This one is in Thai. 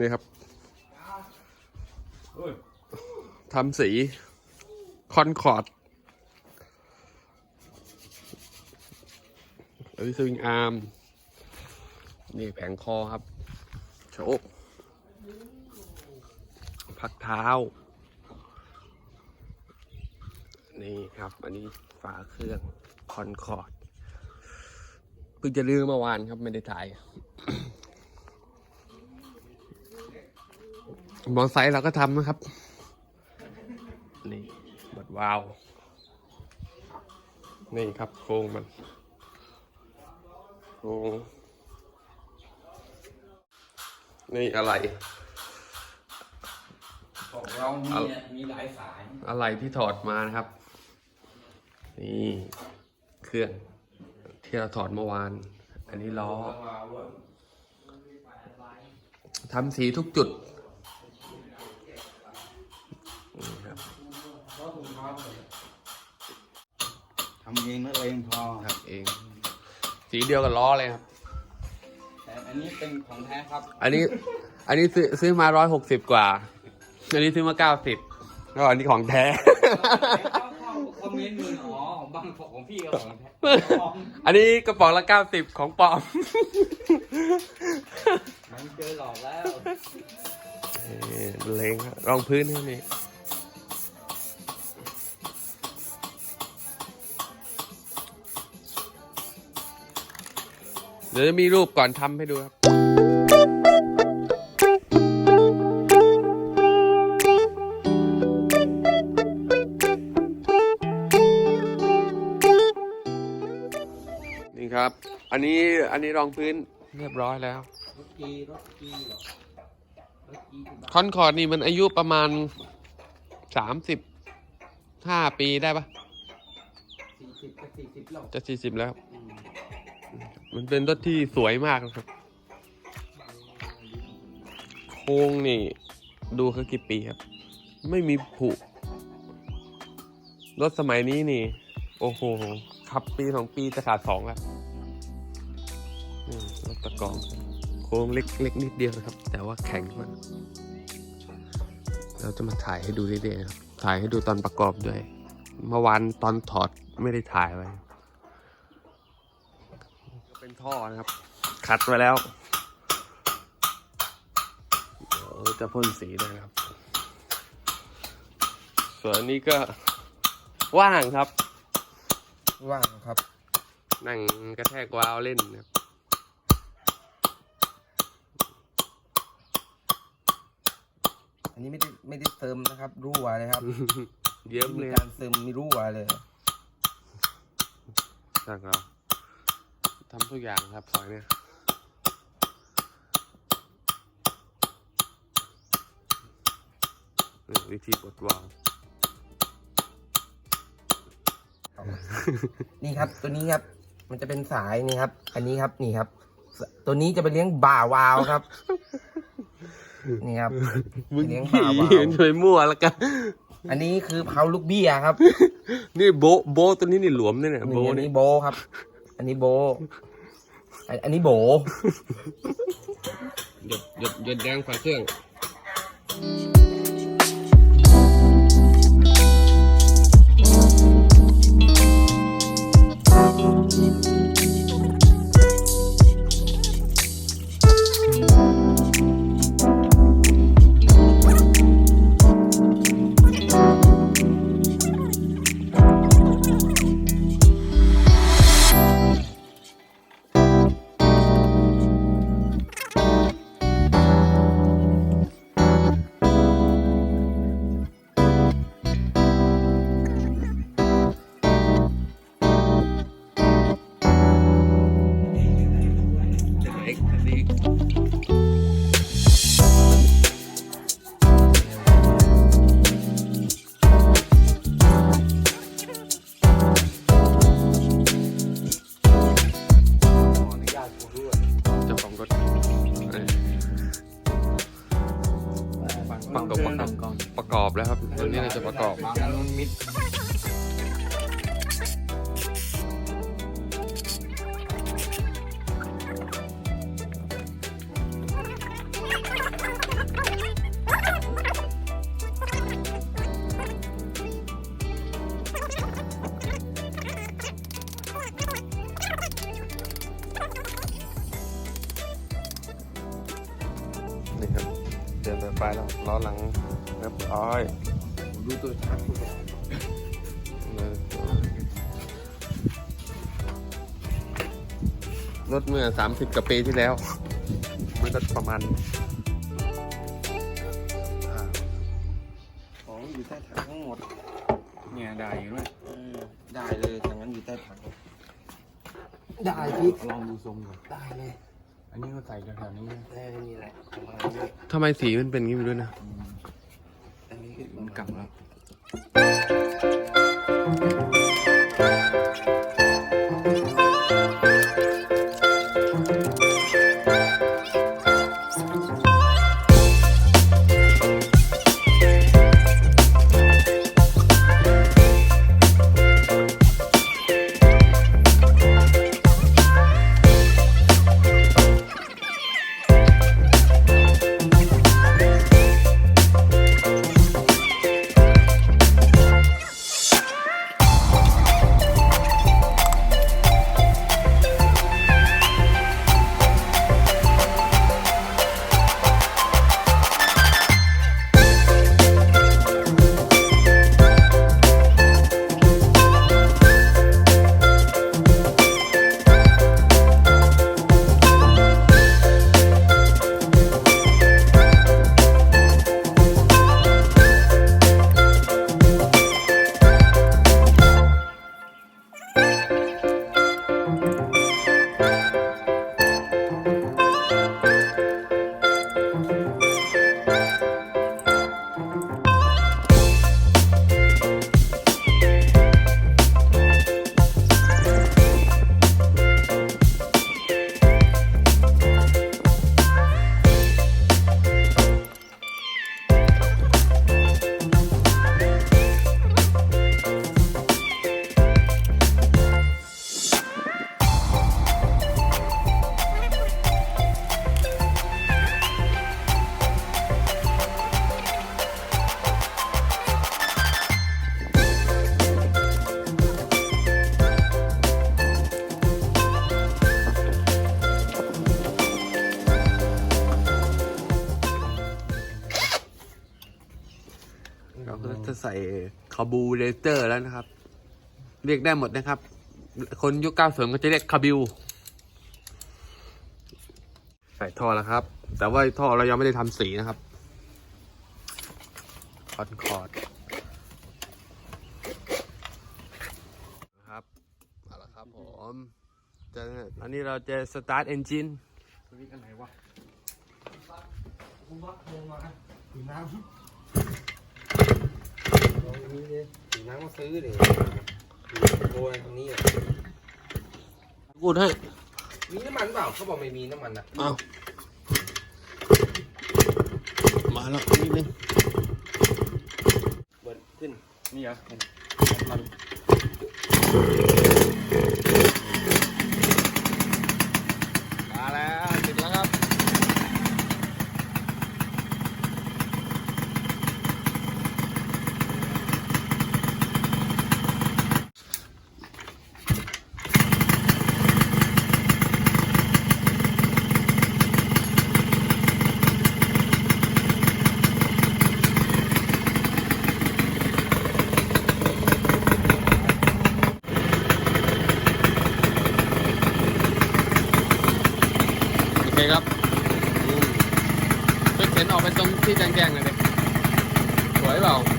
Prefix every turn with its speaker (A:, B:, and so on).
A: นี่ครับ
B: เฮ้ย
A: ทำสีคอนคอร์ดอันนี้สวิงอาร์ม นี่แผงคอครับ โชกพักเท้า นี่ครับ อันนี้ฝาเครื่องคอนคอร์ดเพิ่งจะลืมเมื่อวานครับ ไม่ได้ถ่าย มอไซค์เราก็ทำนะครับ นี่บดวาล์วนี่ครับโครงมันโครงนี่อะไร
B: ของเรามีเนี่ยมีหลายสาย
A: อะไรที่ถอดมานะครับ นี่เครื่องที่เราถอดเมื่อวาน อันนี้ล้อทำสีทุกจุด
B: ทำเองแล้วเองพอ
A: ครับเอง สีเดียวกับล้อเลยครับ
B: แต่อันนี้เป็นของแท้ครับ
A: อันนี้ อันนี้ซื้อซื้อมาร้อยหกสิบกว่า อันนี้ซื้อมาเก้าสิบแล้วอันนี้ของแท้
B: เข้าเข้าคอมเมนต์มืออ๋อของบางของพี่ก็ของแท้ของ
A: อันนี้กระป๋องละเก้าสิบของปลอม
B: มันเจอหลอกแล้ว
A: นี่เลงครับรองพื้นให้นี่ ดี๋ยวจะมีรูปก่อนทำให้ดูครับนี่ครับ อันนี้อันนี้รองพื้นเรียบร้อยแล้ว
B: รถกีรถกีเหรอรถกี
A: คอนคอร์ดนี่มันอายุประมาณสามสิบห้าปีได้ปะ
B: สี่สิบกับสี่สิบหรอก
A: จะสี่สิบแล้ว
B: อื มั
A: นเป็นรถที่สวยมากนะครับ โค้งนี่ ดูเขากี่ปีครับ ไม่มีผุ รถสมัยนี้นี่ โอ้โห ขับปีสองปีจะขาดสองแล้วรถตะกอง โค้งเล็กเล็กนิดเดียวนะครับ แต่ว่าแข็งมากเราจะมาถ่ายให้ดูเรื่อยๆครับ ถ่ายให้ดูตอนประกอบด้วย เมื่อวานตอนถอดไม่ได้ถ่ายไว้ ท่อนะครับ ขัดไว้แล้วเดี๋ยวจะพ่นสีด้วยนะครับ ส่วนอันนี้ก็ว่างครับ
C: ว่างครับ
A: นั่งกระแทกวาล์วเล่นนะครับ
C: อันนี้ไม่ได้ไม่ได้เติมนะครับ รั่วเลยครับ
A: เยิ้ม
C: มี
A: เลย
C: การเติมมีรั่วเลย
A: สั่งเรา ทำทุกอย่างครับซอยเนี่ยนี่วิธีบดวาล์ว
C: นี่ครับ ตัวนี้ครับ มันจะเป็นสายนี่ครับ อันนี้ครับนี่ครับ ตัวนี้จะไปเลี้ยงบ่าวาวครับ นี่ครับ
A: มึง
C: เลี้ยง
A: ขี่
C: บ่าวาว
A: ช่วยมั่วแล้วกัน
C: อันนี้คือเผาลูกเบี้ยครับ
A: นี่โบะโบะตัวนี้นี่หลวมเนี่ยเนี่ยโบะ
C: นี่อัน
A: นี่
C: นี้โบครับ อันนี้โบ อันนนี้โบ
A: หยดหยดหยดแดงฝาเครื่อง เดินไปไปแล้วล้อหลังเรียบร้อย
C: ผมดูตัวชัดดู
A: รถเมื่อสามสิบกว่าปีที่แล้ว มันก็ประมาณ
C: ของอยู่ใต้ถังทั้งหมด
B: เนี่ยได้อยู่ด้วย
C: เออได้เลยทางนั้นอยู่ใต้ถังได้พี่
B: ลองดูทรงก่อน
C: ได้เลย
B: อันนี้ก็ใส่แถวๆนี้นะ
C: ได้นี่แหละประมาณนี้
A: ทำไมสีมันเป็นอย่างนี้ไปด้วยนะ
C: อันนี้คือ
B: มันกลับแล้ว
A: คาบูเรเตอร์แล้วนะครับ เรียกได้หมดนะครับ คนยุคเก้าศูนย์ก็จะเรียกคาบิว ใส่ท่อแล้วครับ แต่ว่าท่อเรายังไม่ได้ทำสีนะครับคอนคอร์ดนะครับเอาละครับผมจะอันนี้เราจะสตาร์ทเอนจิน
B: สวิตช์อันไหนวะ
C: ผมว่าลงมาถือน้ำลอง นี้เลยถือน้ำมาซื้อเลยโอ้ยตรงนี้อะ
A: กูดให้
C: มีน้ำมันเปล่าเขาบอกไม่มีน้ำมันนะ
A: เอามาแล้วนิดนึง
C: เบิร์นขึ้น
B: นี่เหรอ
A: มาแล้วติดแล้วครับ โอ เคครับช่วยเข็นออกไปตรงที่แจ้งๆเลยสวยเปล่า